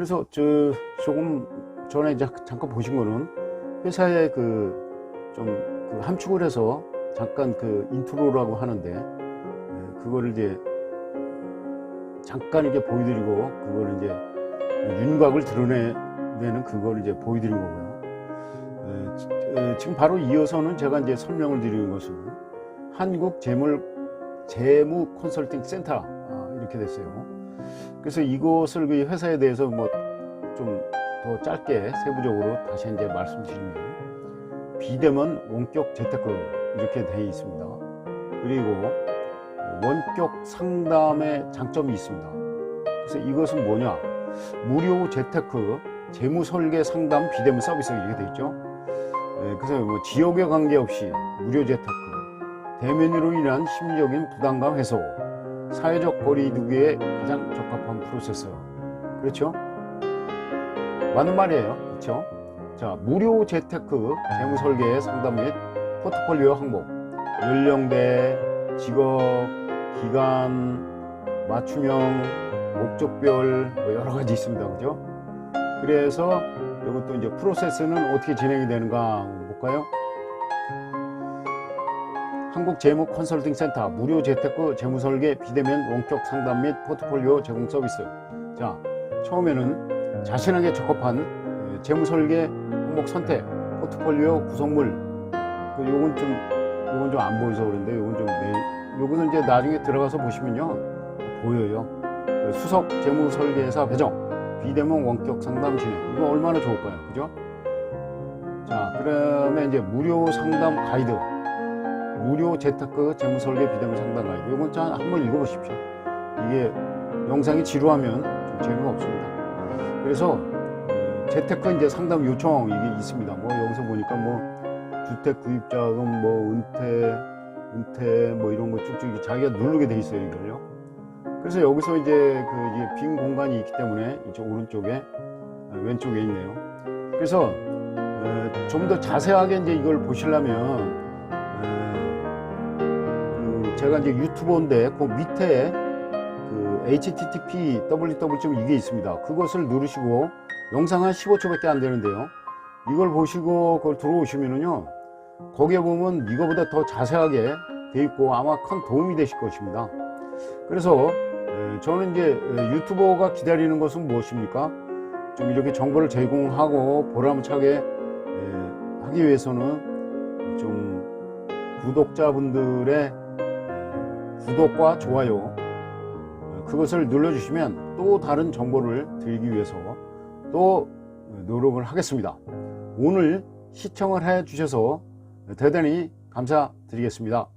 그래서 저 조금 전에 이제 잠깐 보신 거는 회사에 그 좀 그 함축을 해서 잠깐 그 인트로라고 하는데 예, 그거를 이제 잠깐 이렇게 보여드리고 그거를 이제 윤곽을 드러내는 그걸 이제 보여드린 거고요. 에, 지- 에, 지금 바로 이어서는 제가 이제 설명을 드리는 것은 한국 재물 재무 컨설팅 센터 아, 이렇게 됐어요. 그래서 이것을 그 회사에 대해서 뭐 좀 더 짧게 세부적으로 다시 이제 말씀드리면 비대면 원격 재테크 이렇게 되어 있습니다. 그리고 원격 상담의 장점이 있습니다. 그래서 이것은 뭐냐? 무료 재테크, 재무 설계 상담 비대면 서비스 이렇게 되어 있죠. 예, 그래서 뭐 지역에 관계없이 무료 재테크, 대면으로 인한 심리적인 부담감 해소, 사회적 거리두기에 가장 적합한 프로세서. 그렇죠? 맞는 말이에요. 그렇죠? 자, 무료 재테크, 재무 설계 상담 및 포트폴리오 항목, 연령대, 직업, 기간, 맞춤형, 목적별 뭐 여러 가지 있습니다. 그죠? 그래서 이것도 이제 프로세스는 어떻게 진행이 되는가 볼까요? 한국 재무 컨설팅 센터 무료 재테크 재무 설계 비대면 원격 상담 및 포트폴리오 제공 서비스. 자, 처음에는 자신에게 적합한 에, 재무 설계 항목 선택, 포트폴리오 구성물. 그 요건 좀 요건 좀 안 보여서 그런데 요건 좀 내, 요거는 이제 나중에 들어가서 보시면요 보여요. 그 수석 재무 설계사 배정, 비대면 원격 상담 진행. 이거 얼마나 좋을까요, 그죠? 자, 그러면 이제 무료 상담 가이드, 무료 재테크 재무 설계 비대면 상담 가이드. 이건 자 한번 읽어보십시오. 이게 영상이 지루하면 좀 재미가 없습니다. 그래서 어, 재테크 이제 상담 요청 이게 있습니다. 뭐 여기서 보니까 뭐 주택 구입자금, 뭐 은퇴, 은퇴 뭐 이런 거 쭉쭉 자기가 누르게 돼 있어요 이걸요. 그래서 여기서 이제 그 이제 빈 공간이 있기 때문에 이쪽 오른쪽에 어, 왼쪽에 있네요. 그래서 좀 더 자세하게 이제 이걸 보시려면 제가 이제 유튜버인데 그 밑에 그 http www 이게 있습니다. 그것을 누르시고 영상 한 15초밖에 안 되는데요. 이걸 보시고 그걸 들어오시면은요. 거기에 보면 이거보다 더 자세하게 돼 있고 아마 큰 도움이 되실 것입니다. 그래서 에, 저는 이제 에, 유튜버가 기다리는 것은 무엇입니까? 좀 이렇게 정보를 제공하고 보람차게 에, 하기 위해서는 좀 구독자분들의 에, 구독과 좋아요 어, 그것을 눌러주시면 또 다른 정보를 드리기 위해서 또 노력을 하겠습니다. 오늘 시청을 해 주셔서 대단히 감사드리겠습니다.